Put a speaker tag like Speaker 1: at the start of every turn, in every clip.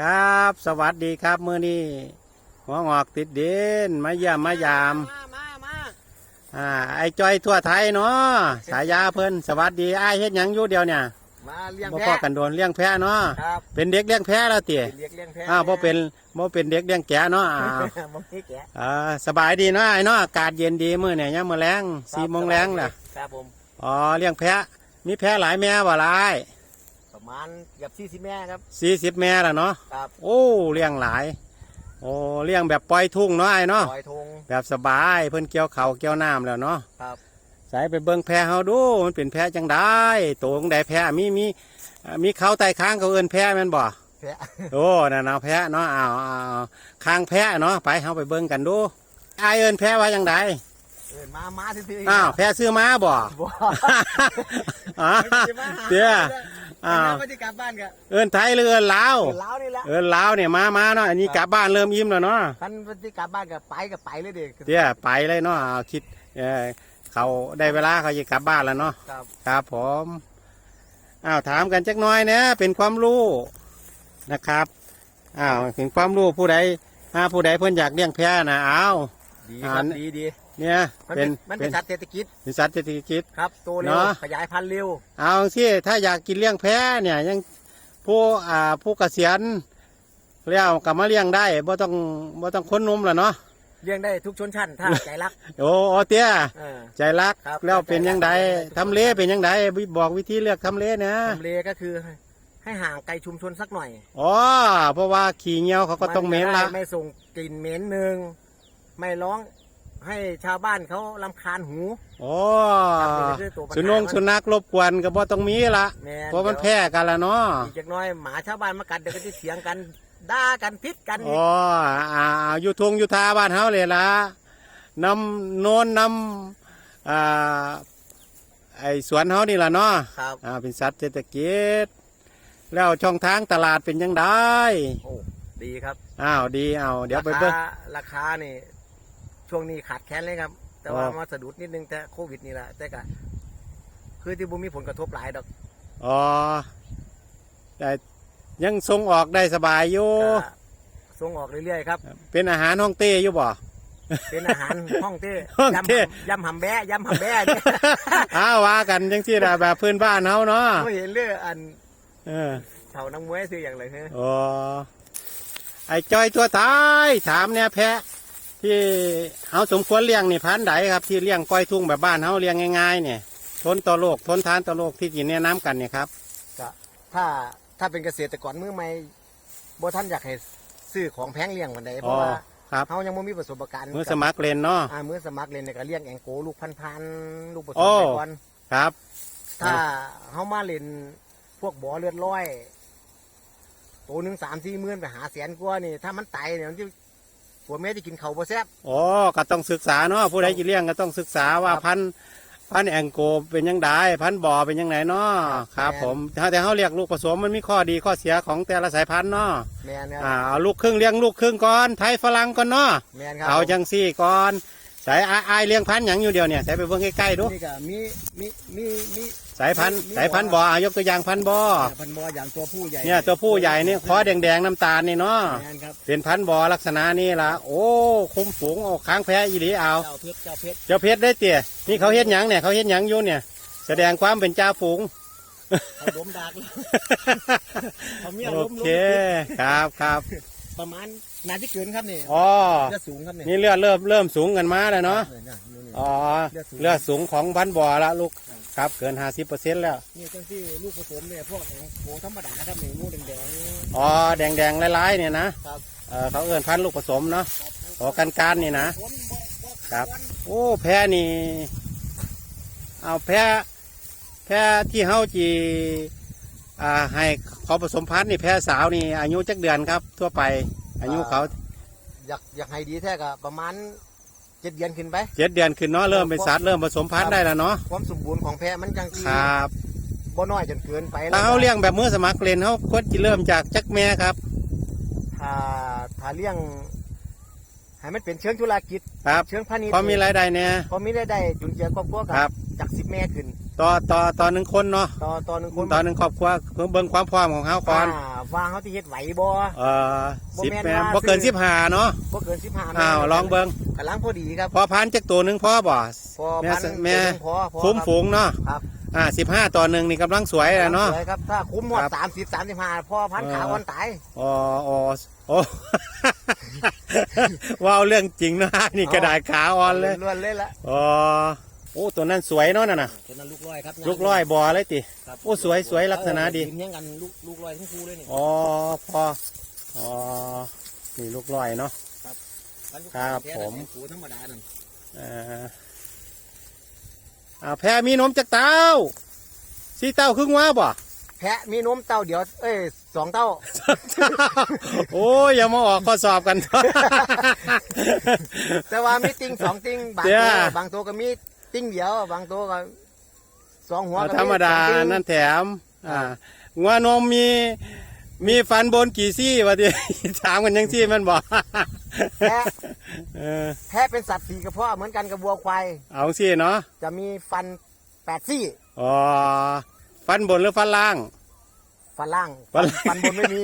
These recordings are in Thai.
Speaker 1: ครับ สวัสดีครับมือนี้หัวงอกติดดินมาเยี่ยมมายาม
Speaker 2: มามามา
Speaker 1: อ่าไอ้จอยทั่วไทยเนาะสายาเพิ่นสวัสดีไอ้ายเฮ็ดหยังอยู่เดียวเนี่ย
Speaker 2: มาเลี้ยง
Speaker 1: บ่
Speaker 2: แพะ
Speaker 1: พอกันโดนเลี้ยงแพะเนาะ
Speaker 2: ครับ
Speaker 1: เป็นเด็กเลี้ยงแพะแล้วติ
Speaker 2: เป็นเลี้ยงเลี้ยงแพะ
Speaker 1: อ้าวบ่เป็นบ่เป็นเด็กเลี้ยงแกะเนาะอ้าว
Speaker 2: บ่มีแกะ
Speaker 1: อ่าสบายดีเนาะไอ้เนาะอากาศเย็นดีมื้อเนี่ยยามมื้อแลงสี่โมงแลงล่ะ
Speaker 2: ครับผม
Speaker 1: อ๋อเลี้ยงแพะมีแพะหลายแม่บ่ล่ะอ้าย
Speaker 2: ประ มาณเกือบสี่สิบแม่ครับ
Speaker 1: สี่สิบแม่แล้วเนาะ
Speaker 2: ครับ
Speaker 1: โอ้เลี้ยงหลาย โอ้เลี้ยงแบบปล่อยทุ่งเนาะไอ้เนาะ
Speaker 2: ปล่อยธง
Speaker 1: แบบสบายเพิ่นเกี่ยวเขาวเกี่ยวน้ำแล้วเนาะ
Speaker 2: ครับ
Speaker 1: ใส่ไปเบิ่งแพะเฮาดูมันเป็นแพะจังได้โตจังไดแพะมีมีมีเขาไต่ค้างเขาเอิ้นแพะแม่นบ่
Speaker 2: แพะ
Speaker 1: โอ้นั่นเอาแพะเนาะอ้าวอ้าวค้างแพะเนาะไปเฮาไปเบิ่งกันดูไอายเอิ้นแพะว่าจังได
Speaker 2: เอินมามาซื่อๆ
Speaker 1: อ้าวแพะซื้อมาบ่
Speaker 2: บ่
Speaker 1: อ๋อ
Speaker 2: ไม่ได้มาหา
Speaker 1: เดี๋ยว
Speaker 2: อ้า
Speaker 1: อ้าว
Speaker 2: วไม่ได้กลับบ้านกัน
Speaker 1: เอิ้นไทยหรือเอิ้นลาว
Speaker 2: เอินลาวนี่แหละ
Speaker 1: เอิ้นลาวเนี่ยมามาเนาะอันนี้กลับบ้านเริ่มอิ่มแล้วเนาะ
Speaker 2: ท่านไม่ได้กลับบ้านกับไปกับไปเลยเด็ก
Speaker 1: เดี๋ยวไปเลยเนาะเอาคิดเออเขาได้เวลาเขาจะกลับบ้านแล้วเนาะ
Speaker 2: ครับ
Speaker 1: ครับผมอ้าวถามกันจักหน้อยเนี่ยเป็นความรู้นะครับอ้าวถึงความรู้ผู้ใดถ้าผู้ใดเพิ่นอยากเลี้ยงแพะนะอ้าว
Speaker 2: ดี
Speaker 1: อ่า
Speaker 2: ครับดีดี
Speaker 1: เนี่ย
Speaker 2: มัน
Speaker 1: เป็
Speaker 2: เป็นนมัน
Speaker 1: เป็
Speaker 2: เป็นนสัตว์เศรษฐกิจ
Speaker 1: เป็นสัตว์เศรษฐกิจ
Speaker 2: ครับโตเร็ว
Speaker 1: เนาะ
Speaker 2: ขยายพันธุ์เร็ว
Speaker 1: เอาสิถ้าอยากกินเลี้ยงแพะเนี่ยยังผู้อ่าผู้เกษียณแล้วกลับมาเลี้ยงได้บ่ต้องบ่ต้องค้นนมแล้วเนาะ
Speaker 2: เลี้ยงได้ทุกชนชั้นถ้าใจรัก
Speaker 1: โอ้โอเตี้ย
Speaker 2: เออ
Speaker 1: ใจรัก
Speaker 2: ครับ
Speaker 1: แล้วเป็นยังไง
Speaker 2: ใจรัก
Speaker 1: ทำเลเป็นยังไงบอกวิธีเลือกทำเลนะ
Speaker 2: ทำเลก็คือให้ห่างไกลชุมชนสักหน่อย
Speaker 1: อ๋อเพราะว่าขี่เงี้ยวเขาก็ต้องเหม็นละ
Speaker 2: ไได้ไม่ส่งกลิ่นเหม็นหนึ่งไม่ร้อง ให้ชาวบ้านเขาลำคาญหู
Speaker 1: โอ้
Speaker 2: ครับนี่คือตัวปัญหา
Speaker 1: สุนงสุนัขรบกวนก็บ่ต้องมีละ
Speaker 2: แม่
Speaker 1: เพราะมันแพร่กันละเนาะ
Speaker 2: อีกจากหน้อยหมาชาวบ้านมากัดเดี๋ยวก็จะเถียงกันด่ากันพิษกันอี
Speaker 1: อ๋
Speaker 2: ก
Speaker 1: ออ่าอยู่ทงอยู่ทาบ้านเฮาเลยละนำโนนนำอ่าไอสวนเฮานี่ละเนาะ
Speaker 2: ครับ
Speaker 1: อ่าเป็นสัตว์เศรษฐกิจ แล้วช่องทางตลาดเป็นยังไง
Speaker 2: โอ้ดีครับ
Speaker 1: อ้าวดีเอาเดี๋ยวไป
Speaker 2: รา
Speaker 1: เบิ่ง
Speaker 2: คาราคานี่ ช่วงนี้ขาดแคลนเลยครับ แต่ว่า
Speaker 1: อ๋อ
Speaker 2: มาสะดุดนิดนึงแต่โควิดนี่แหละแต่ก็คือที่บุมีผลกระทบหลายดอก
Speaker 1: อ๋อแต่ยังส่งออกได้สบายอยู่
Speaker 2: ก็ส่งออกเรื่อยๆครับ
Speaker 1: เป็นอาหารห้องเต้อยู่บ่
Speaker 2: เป็นอาหารห้องเต้
Speaker 1: ห้องเต้
Speaker 2: ยำหำยำหำแบะยำหำแบะเนี่ย
Speaker 1: อ้าวว่ากันจังที่ละแบบพื้นบ้านเฮาเนาะ
Speaker 2: ไม่เห็นเรื่องอัน
Speaker 1: เออ
Speaker 2: เฉานังมวยซื้ออย่างไรเฮ้ย
Speaker 1: โอ้ไอ้จอยตัวตายถามเนี่ยแพะ ที่เฮาสมควรเลี้ยงนี่พันธุ์ใดครับที่เลี้ยงปล่อยทุ่งแบบบ้านเฮาเลี้ยงง่ายๆเนี่ยทนต่อโรคทนทานต่อโรคที่จีนแนะน้ำกันเนี่ยครับ
Speaker 2: ถ้าถ้าเป็นเกษตรกรมือใหม่บ่ท่านอยากให้ซื้อของแพงเลี้ยงวันใดเพ
Speaker 1: อ๋อ
Speaker 2: ราะว่า
Speaker 1: ครับ
Speaker 2: เขายังไม่มีประสบการณ์
Speaker 1: มือสมัครเล่นเนาะ
Speaker 2: อ่ามือสมัครเล่นเนี่ยก็เลี้ยงแองโกลูกพันพันๆลูกผส
Speaker 1: โอ้
Speaker 2: มไปก่อน
Speaker 1: ครับ
Speaker 2: ถ้าเขามาเล่นพวกบ่อเลือดร้อยตัวหนึ่งสามสี่หมื่นไปหาแสนกว่านี่ถ้ามันตายเนี่ยมันจะ ผัวแม่จะกินเขาวบ่แซ่บ
Speaker 1: อ๋อก็ต้องศึกษาเนาะผู้ใดจะเลี้ยงก็ต้องศึกษาว่า
Speaker 2: ครับ
Speaker 1: พันธุ์พันธุ์แองโกเป็นยังไงพันธุ์บ่อเป็นยังไงเนาะค
Speaker 2: ครั
Speaker 1: รับ
Speaker 2: บ
Speaker 1: ผมถ้าแต่เขาเรียกลูกผสมมันมีข้อดีข้อเสียของแต่ละสายพันธุ์เนาะ
Speaker 2: แมนค
Speaker 1: อ่า
Speaker 2: รับ
Speaker 1: เอาลูกครึ่งเลี้ยงลูกครึ่งก่อนไทยฝรั่งก่อนเนาะ
Speaker 2: แมนครับ
Speaker 1: เอาจังซี่ก่อนสายอายอายเลี้ยงพันธุ์หยังอยู่เดียวเนี่ยสายไปเบิ่งใกล้ๆดู
Speaker 2: นี่ก็มีมีมีมี
Speaker 1: สายพันธุ์
Speaker 2: มี
Speaker 1: สายพันธุ์บ่ออะยกตัวอย่างพันธุ์บ่อ
Speaker 2: พันบ่ออย่างตัวผู้ใหญ่
Speaker 1: เนี่ยตัวผู้ใหญ่นี่คอแดงๆน้ำตาลนี่เนาะ
Speaker 2: แมนครับ
Speaker 1: เป็นพันธุ์บ่อลักษณะนี้ล่ะโอ้คุ้มฝูงเอาค้างแพ้อีหลีเอา
Speaker 2: เจ้าเพชรเจ้าเพชร
Speaker 1: เจ้าเพชรได้เตี่ยนี่เขาเฮ็ดหยังเนี่ยเขาเฮ็ดหยังอยู่เนี่ย แสดงความเป็นจ่าฝูง
Speaker 2: เขาล้มดักเขาเมีย
Speaker 1: โอ
Speaker 2: ล้ม
Speaker 1: เค
Speaker 2: ล้ม
Speaker 1: ครับครับ
Speaker 2: ประมาณนาที่เกินครับนี่
Speaker 1: อ๋อ
Speaker 2: เลือดสูงครับนี่
Speaker 1: นี่เลือดเริ่มเริ่มสูงกันมาแล้วเนาะ
Speaker 2: นี่นี่นี่
Speaker 1: อ๋อ
Speaker 2: เลือดสูง
Speaker 1: เลือดสูงของพันธุ์บ่อละลูก ครับเกินห้าสิบเปอร์เซ็นต์แล้ว
Speaker 2: นี่จังที่ลูกผสมเนี่ยพวกแองโกธรรมดาครับนี่ลูกแดง
Speaker 1: อ๋อแดงๆลายๆเนี่ยนะครับเออเขาเอิ้นพันธุ์ลูกผสมเนาะ
Speaker 2: ๆ
Speaker 1: อ๋อกันการนี่นะ
Speaker 2: ผลบ่บ่
Speaker 1: ครับ
Speaker 2: ขาดวัน
Speaker 1: โอ้แพะนี่ เอาแพะแพะที่เฮาจีอ่าให้เขาผสมพันธุ์นี่แพะสาวนี่อายุจักเดือนครับ ทั่วไปอายุเขา
Speaker 2: อยากอยากให้ดีแท้ก็ประมาณ เจ็ดเดือนขึ้นไป
Speaker 1: เจ็ดเดือนขึ้นเนาะเริ่มเป็นสัตว์เริ่มผสมพันธุ์ได้แล้วเนาะ
Speaker 2: ความสมบูรณ์ของแพะมันจังที่
Speaker 1: ครับ
Speaker 2: บ่น้อยจนเกินไป
Speaker 1: ถ้าเขาเลี้ยงแบบมือสมัครเล่นเขาควรจะเริ่มจากจักแม่ครับ
Speaker 2: ถ้าถ้าเลี้ยงให้มันเป็นเชิงธุรกิจ
Speaker 1: ครับ
Speaker 2: เชิงพาณิชย์
Speaker 1: พอมีรายได้เนี่ย
Speaker 2: พอมีรายได้จุนเจือครอบครัว
Speaker 1: ครับ
Speaker 2: จากสิบแม่ขึ้น
Speaker 1: ต่อต่อต่อหนึ่งคนเนาะ
Speaker 2: ต่อต่อหนึ่งคน
Speaker 1: ต่อหนึ่งครอบครัวเพิ่งเบิ่งความพร้อมของเขาก่อน
Speaker 2: อ่าว่าเขาที่เฮ็ดไหวบ่
Speaker 1: เอ่อ
Speaker 2: บ่
Speaker 1: สิบ
Speaker 2: แม่น
Speaker 1: แม่น
Speaker 2: ว่า
Speaker 1: บ่เกิน
Speaker 2: ซื้
Speaker 1: สิ
Speaker 2: อ
Speaker 1: บห้าเนาะ
Speaker 2: บ่เกินสิบห้า
Speaker 1: อ้าวลองเบิ่ง
Speaker 2: กำลังพอดีครับ
Speaker 1: พอพันจักตัวหนึ่งพอบ่
Speaker 2: พอ
Speaker 1: แม่
Speaker 2: พัน
Speaker 1: แม่
Speaker 2: พอพอ
Speaker 1: คุ้ม
Speaker 2: ครับ
Speaker 1: ฝูงเนาะ
Speaker 2: ครับ
Speaker 1: อ่าสิบห้าต่อหนึ่งนี่กำลังสวยแล้วเนาะ
Speaker 2: สวยครับถ้าคุ้มหมด
Speaker 1: ครับ
Speaker 2: สามสิบสามสิบห้าพอพัน
Speaker 1: เออ
Speaker 2: ขาอ่อนตาย
Speaker 1: อ๋ออ๋อโอ้ว้าวเรื่องจริงนะนี่กระดาษขาอ่อนเลย
Speaker 2: ล้วนๆเลยละ
Speaker 1: อ๋อ โอ้ตัวนั้นสวยเนาะน่ะน่ะ
Speaker 2: ตัวนั้นลูกร้อยครับ
Speaker 1: ลูกร้อยบ่อเลยติ
Speaker 2: ครับ
Speaker 1: โอ้สวยสวยลักษณะดี
Speaker 2: เออยิ้มยังกันลูกลูกร้อยทั้งคู่เลยนี่
Speaker 1: อ๋อพออ๋อนี่ลูกร้อยเนาะ
Speaker 2: พันลูก
Speaker 1: ครับ
Speaker 2: แท้
Speaker 1: ผม
Speaker 2: แต่คู่ธรรมดานั่น
Speaker 1: เอ่ออ่าแพรมีนมจากเต้าสีเต้าครึ่งว่าบ่
Speaker 2: แพะมีนมเต้าเดียวเอ้ยสองเต้า
Speaker 1: โอ้ยอย่ามาออกข้อสอบกัน
Speaker 2: แต่ว่ามีติ่งสองติ่งบาง
Speaker 1: เดี๋
Speaker 2: ตั
Speaker 1: ยวว
Speaker 2: บางตัวก็มี ติ่งเดียวบางตัวก็สองหัว
Speaker 1: เอา
Speaker 2: ก็
Speaker 1: ธรรมดา
Speaker 2: สองติ่ง
Speaker 1: นั่นแถม อ่างัวนมมีมีฟันบนกี่ซี่วะทีถามกันยังซี่มันบอก
Speaker 2: แพะ
Speaker 1: เออ
Speaker 2: แพะเป็นสัตว์สี่กระเพาะเหมือนกันกับวัวควาย
Speaker 1: เอาซี่เนาะ
Speaker 2: จะมีฟันแปดซี่
Speaker 1: อ๋อฟันบนหรือฟันล่าง
Speaker 2: ฟันล่าง
Speaker 1: ฟัน
Speaker 2: ฟันบนไม่มี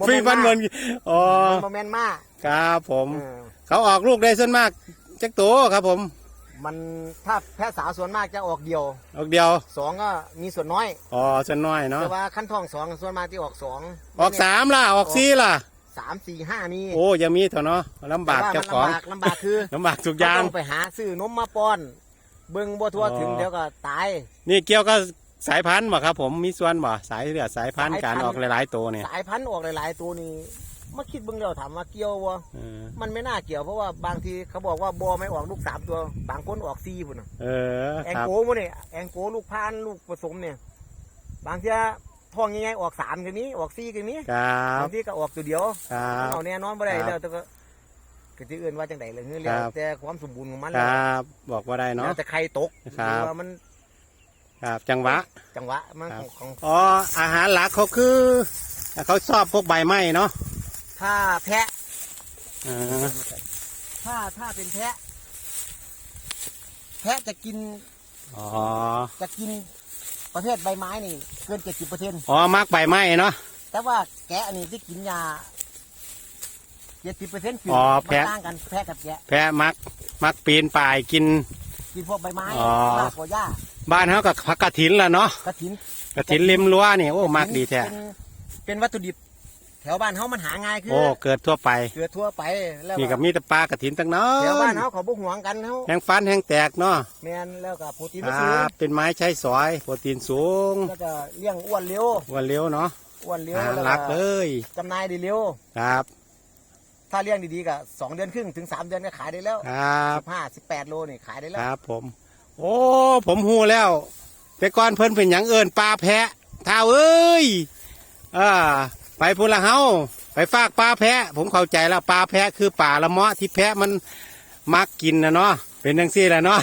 Speaker 2: บ่
Speaker 1: มี
Speaker 2: แม่น
Speaker 1: ฟันบน
Speaker 2: มาก
Speaker 1: อ๋อ
Speaker 2: มันโมเมนต์มาก
Speaker 1: ครับผม
Speaker 2: เออ
Speaker 1: เขาออกลูกได้ส่วนมากจักตัวครับผม
Speaker 2: มันถ้าแพะสาวส่วนมากจะออกเดียว
Speaker 1: ออกเดียว
Speaker 2: สองก็มีส่วนน้อย
Speaker 1: อ๋อส่วนน้อยเนาะ
Speaker 2: แต่ว่าขั้นท้องสองส่วนมากที่ออกสอง
Speaker 1: ออกสามล่ะออกสี่ล่ะ
Speaker 2: สามสี่ห้ามี
Speaker 1: โอ้ยังมีเถอะเนาะลำบาก
Speaker 2: แต่
Speaker 1: เจ้า
Speaker 2: ว่า
Speaker 1: ของ
Speaker 2: มันลำบากลำบากคือ
Speaker 1: ลำบากทุกอย่าง
Speaker 2: เขต้องไปหาซื้อนมมาป้อน เบิ่งบ่ทั่วถึง
Speaker 1: อ๋อ
Speaker 2: เดี๋ยวก็ตาย
Speaker 1: นี่เกี่ยวกับสายพันธุ์บ่ครับผมมีส่วนบ่สายเลือดสายพันธุ์
Speaker 2: สายพั
Speaker 1: กานร
Speaker 2: ธุ์
Speaker 1: ออกหลายๆตัวเนี่ย
Speaker 2: สายพันธุ์ออกหลายๆตัวนี่ มาคิดเบิ่งแล้วถามว่าเกี่ยวบ่
Speaker 1: เออ
Speaker 2: มันไม่น่าเกี่ยวเพราะว่าบางทีเขาบอกว่าบอไม่ออกลูกสามตัว บางคนออกสี่พุ่นน่ะ
Speaker 1: เออ
Speaker 2: แอง
Speaker 1: ครับ
Speaker 2: โกมันเนี่ยแองโกลูกพานลูกผสมเนี่ย บางทีท้องยังไงออกสามกันนี้ออกสี่กันนี้
Speaker 1: ครับ
Speaker 2: บางทีก็ออกตัวเดียว
Speaker 1: ครับ
Speaker 2: เอาแน่นอนบ่ได้
Speaker 1: ครับ
Speaker 2: แล้วแต่ก็ก็จะเอื่นว่าจังไดเลยเฮือแล้ว
Speaker 1: ครับ
Speaker 2: แต่ความสมบูรณ์ของมัน
Speaker 1: ค
Speaker 2: แล้
Speaker 1: ร
Speaker 2: วั
Speaker 1: บบอกว่าได้เนาะ
Speaker 2: แล้วแต่ใครตก
Speaker 1: ครับ
Speaker 2: หอว่ามัน
Speaker 1: ครับ จังหวะ
Speaker 2: จังหวะมัน
Speaker 1: ครั
Speaker 2: ข
Speaker 1: บ
Speaker 2: องของ
Speaker 1: อ๋ออาหารหลักเขาคือเขาชอบพวกใบไม้เนาะ
Speaker 2: ถ้าแพะ
Speaker 1: เออ
Speaker 2: ถ้าถ้าเป็นแพะ แพะจะกิน
Speaker 1: อ๋อ
Speaker 2: จะกินประเภทใบไม้นี่ เกินเจ็ดสิบเปอร์เซ็นต์
Speaker 1: อ๋อมักใบไม้เนาะ
Speaker 2: แต่ว่าแกะนี่ที่กินยาเจ็ดสิบเปอร์เซ็นต์คือ
Speaker 1: อ๋อแพะ
Speaker 2: มันต่างกันแพะกับแกะ
Speaker 1: แพะมักมักปีนป่ายกิน
Speaker 2: กินพวกใบไม้
Speaker 1: อ๋อ
Speaker 2: มากกว่าหญ้า
Speaker 1: บ้านเขากับผักกระถินละเนาะ
Speaker 2: กระถิน
Speaker 1: กระถินริมรั้วนี่โอ้มักดีแท้
Speaker 2: เป็นเป็นวัตถุดิบแถวบ้านเขามันหาง่ายคือ
Speaker 1: โอ้เกิดทั่วไป
Speaker 2: เกลือทั่วไปแล้ว
Speaker 1: นี่กับมีแต่ปลากระถินตั้งน้อ
Speaker 2: แถวบ้านเขาเขาบุกหวงกันเขา
Speaker 1: แห้งฟันแห้งแตกเนาะ
Speaker 2: แมนแล้วก็โปรตีน
Speaker 1: ค
Speaker 2: มัน
Speaker 1: ร
Speaker 2: สูงั
Speaker 1: บเป็นไม้ใช้สอย โปรตีนสูง
Speaker 2: แล้วก็เลี้ยงอ้วนเร็ว
Speaker 1: วันเร็วเนาะ
Speaker 2: อ้วนเร็ว
Speaker 1: อาหาร
Speaker 2: แล้ว
Speaker 1: หลักเล
Speaker 2: ก็
Speaker 1: ย
Speaker 2: จำหนายได้เร็ว
Speaker 1: ครับ
Speaker 2: ถ้าเลี้ยงดีๆก็สองเดือนครึ่งถึงสามเดือนก็ขายได้แล้ว
Speaker 1: ครับ
Speaker 2: สิบห้าสิบแปดโลนี่ขายได้แล้
Speaker 1: ควรับ ผม โอ้ผมหูแล้ว แต่ก่อนเพิ่นเป็นอย่างเอิญปลาแพะท้าวเอ้ยอ่า ไปพูนละเฮาไปฝากปลาแพะ ผมเข้าใจแล้วปลาแพะคือป่าละเมาะที่แพะมันมักกินนะเนาะเป็นจังซี่แหละเนาะ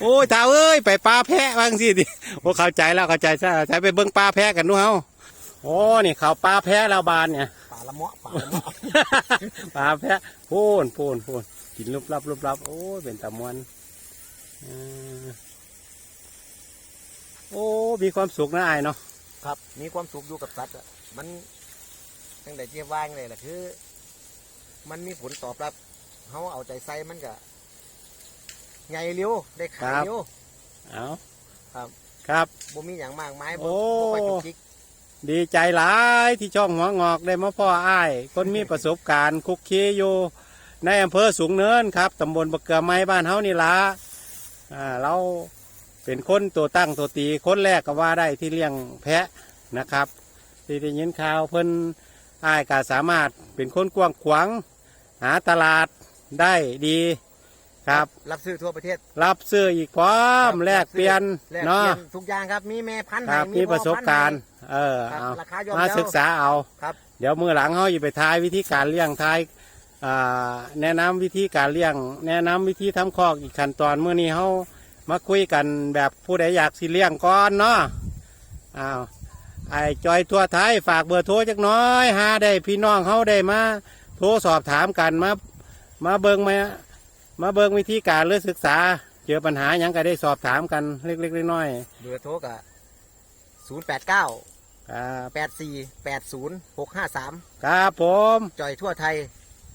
Speaker 1: โอ้ยท้าวเอ้ยไปปลาแพะบางสิดิโอ้เข้าใจแล้วเข้าใจใช่ใช่ไปเบิ่งปลาแพะกันดูเฮาโอ้นี่เขาปลาแพะแล้วบานเนี่ย
Speaker 2: ป่าละเมาะป่าละเมาะ
Speaker 1: ปลาแพะพูนพูนพูนกินรูปรับรูปรับโอ้ยเป็นตะมวนเออโอ้มีความสุขนะไอ้ายเนาะ
Speaker 2: ครับ มีความสุขอยู่กับสัตว์อะ มันตั้งแต่เจี๊ยบว่างเลยแหละคือ มันมีผลตอบรับเขาเอาใจใส่มันก็ใหญ่เร็วได้ขายเร็ว
Speaker 1: เอา
Speaker 2: ครับ
Speaker 1: ครับ
Speaker 2: บ่มีอย่างมากมาย
Speaker 1: โอ้
Speaker 2: บ่บ่ค่อยจุกจิก
Speaker 1: ดีใจหลายที่ช่องหัวงอกได้มาพ่ออ้าย คนมีประสบการณ์คุกคีอยู่ในอำเภอสูงเนินครับตำบลบะเกือไม้บ้านเฮานี่ละอ่าเราเป็นคนตัวตั้งตัวตีคนแรกก็ว่าได้ที่เลี้ยงแพะนะครับ ที่ได้ยินข่าวเพิ่นอ้ายก็สามารถเป็นคนกว้างขวางหาตลาดได้ดีครับ
Speaker 2: รับซื้อทั่วประเทศ
Speaker 1: รับซื้ออีกพร้อม
Speaker 2: ครับ
Speaker 1: แลกเปลี่ยน
Speaker 2: แลก
Speaker 1: เนาะ
Speaker 2: เปลี่ยนทุกอย่างครับ มีแม่พันธุ์
Speaker 1: ค
Speaker 2: ให้
Speaker 1: รับมีประสบการณ์เออ
Speaker 2: พ่อพันธุ์ให้ครับ
Speaker 1: เอา
Speaker 2: ราคายอม
Speaker 1: มา
Speaker 2: เยา
Speaker 1: ศึกษาเอา
Speaker 2: ครับ
Speaker 1: เดี๋ยวมือหลังเขาอยู่ไปทายวิธีการเลี้ยงทายอ่าแนะนำวิธีการเลี้ยง แนะนำวิธีทำคอกอีกขั้นตอนเมื่อนี้เขามาคุยกันแบบผู้ใดอยากสิเลี้ยงก่อนเนาะอ้าว ไอ้จอยทั่วไทยฝากเบอร์โทรจักหน้อยหาได้พี่น้องเขาได้มาโทรสอบถามกันมามาเบิงมามาเบิงวิธีการหรือศึกษา เจอปัญหาหยังก็ได้สอบถามกันเล็กๆน้อย
Speaker 2: เบอร์โทรกะศูนย์แปดเก้า
Speaker 1: ๆครับ
Speaker 2: แปดสี่แปดศูนย์หกห้าสาม
Speaker 1: ครับผม
Speaker 2: จอยทั่วไทย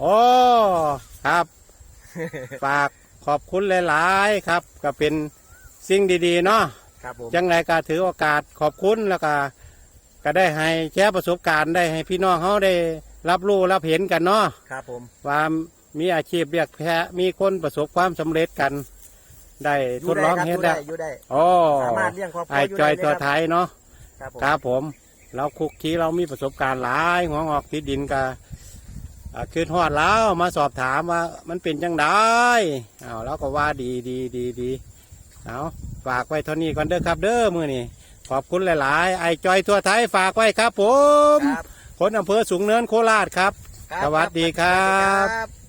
Speaker 1: โอ้ครับ ฝากขอบคุณหลายๆครับ ก็เป็นสิ่งดีๆเนาะ
Speaker 2: ครับผม
Speaker 1: จังไรก็ถือโอกาสขอบคุณแล้วก็ ก็ได้ให้แชร์ประสบการณ์ได้ให้พี่น้องเขาได้รับรู้รับเห็นกันเนาะ
Speaker 2: ครับผม
Speaker 1: ว่ามีอาชีพเรียกแพะมีคนประสบความสำเร็จกัน ได้ทดลองเฮ็ด
Speaker 2: ได้
Speaker 1: แล้ว
Speaker 2: อยู่ได้
Speaker 1: โอ้
Speaker 2: สามารถเลี้ยงครอบครัว
Speaker 1: ไอ้
Speaker 2: อยู่
Speaker 1: จ
Speaker 2: ได้
Speaker 1: อย
Speaker 2: เลย
Speaker 1: ตัว
Speaker 2: ครับ
Speaker 1: ไทยเนาะ
Speaker 2: ครับผม
Speaker 1: ครับผม เราคุกคีเรามีประสบการณ์หลายหัวงอกติดดินกะคือทอดแล้วมาสอบถามว่ามันเป็นจังไดอ้าวเราก็ว่าดีดีดีดีเอาฝากไว้เท่านี้ก่อนเด้อครับเด้อมือนี่ ขอบคุณหลาย ๆ ไอ้จอยทั่วไทยฝากไว้ครับผม
Speaker 2: ครับ
Speaker 1: คนอำเภอสูงเนินโคราชครับ
Speaker 2: ครับ
Speaker 1: สวัสดีครับ
Speaker 2: สวัสดีครับ